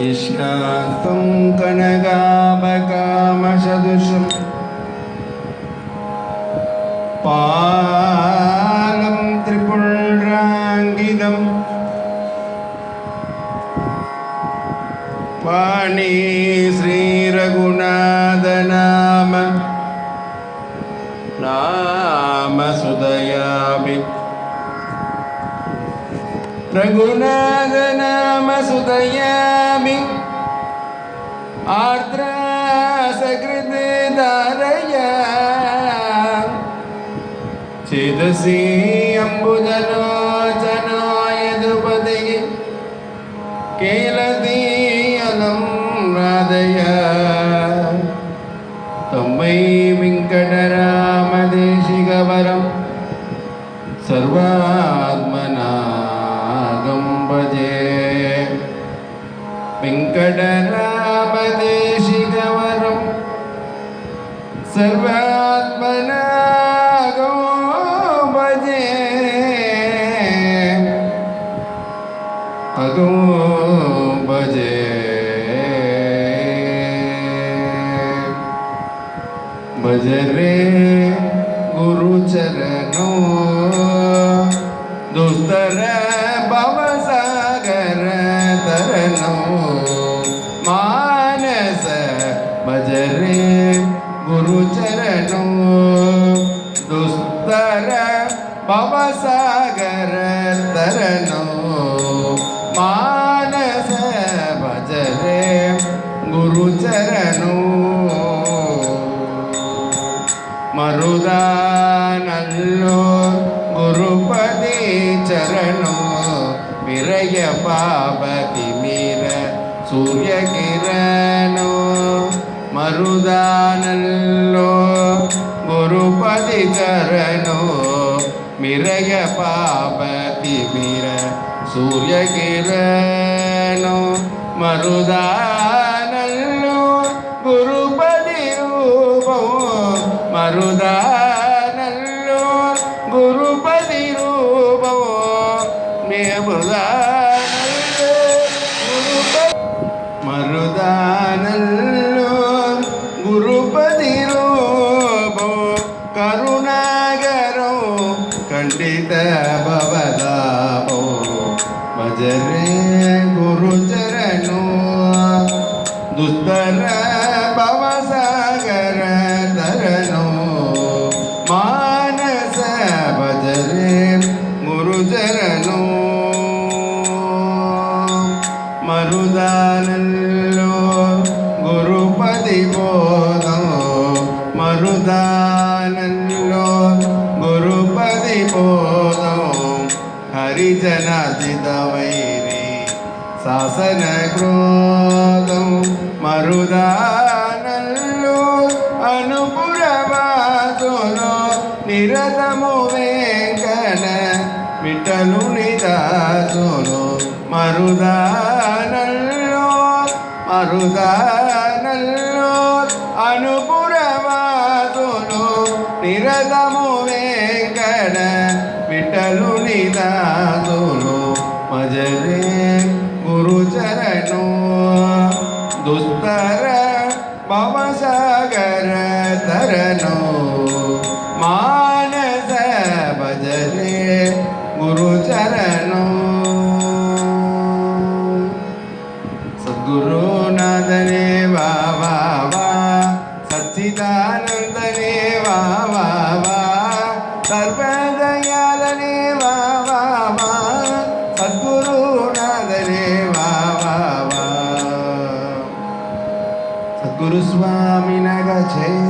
ष्टातं कनगामकामसदृशं पालं त्रिपुण्ड्राङ्गिनं पाणि श्रीरघुनाथनाम नाम नाम രഘുനാഥനാമസുതയാമി ആർദ്രാസകൃതിധാരയ ചേതസി അംബുജലോചനായതുപതിയെ കേലതീയനം രാധയ തമ്മൈ വെങ്കടരാമദേശികവരം സർവാ വെങ്കടരാമദേശികവരം സർവാത്മനാഗോ ഭജേ അഗോ ഭജേ ഭജരേ ഗുരുചരണോ. ദുസ്തര ಶರಣೋ ಮಾನಸ ಭಜರೆ ಗುರುಚರಣೋ ಮರುದಾನಲ್ಲೋ ಗುರುಪದೇ ಚರಣೋ ವಿರಯ ಪಾಪತಿ ಮೀರ ಸೂರ್ಯ ಕಿರಣೋ ಮರುದಾನಲ್ಲೋ ಗುರುಪದಿ ಚರಣೋ மிரக பாபதி மிர சூரிய கிரணோ மருதானல்லோ குருபதி ரூபோ மருதானல்லோ குருபதி ரூபோ மேபுதானல்லோ மருதானல்லோ. ಖಂಡಿತ ಭವದಾಪೋ ಭಜರೆ ಗುರುಚರಣೋ ದುಸ್ತರ ಭವಸಾಗರ ತರಣೋ ಮಾನಸ ಭಜರೆ ಗುರುಚರಣೋ മരുദാനല്ലോ ഗുരുപതി ബോധം മരുദാനല്ലോ बोधौ हरिजनाजितवैरे शासनक्रोधौ मरुदानल्लो అనుపురవాదులో నిరతము వేంకన మిటలు నిదాదులో మరుదానల్లో మరుదానల్లో అనుపురవాదులో నిరతము వే ఎక్కడ విట్టలు నిదాదులు మజరే గురుచరణు. దుస్తర పవసాగర తరణు. మానస భజరే గురుచరణు. సద్గురునాథనే బాబా సచ్చిదాన ગુરુસ્વામી નાગ છે.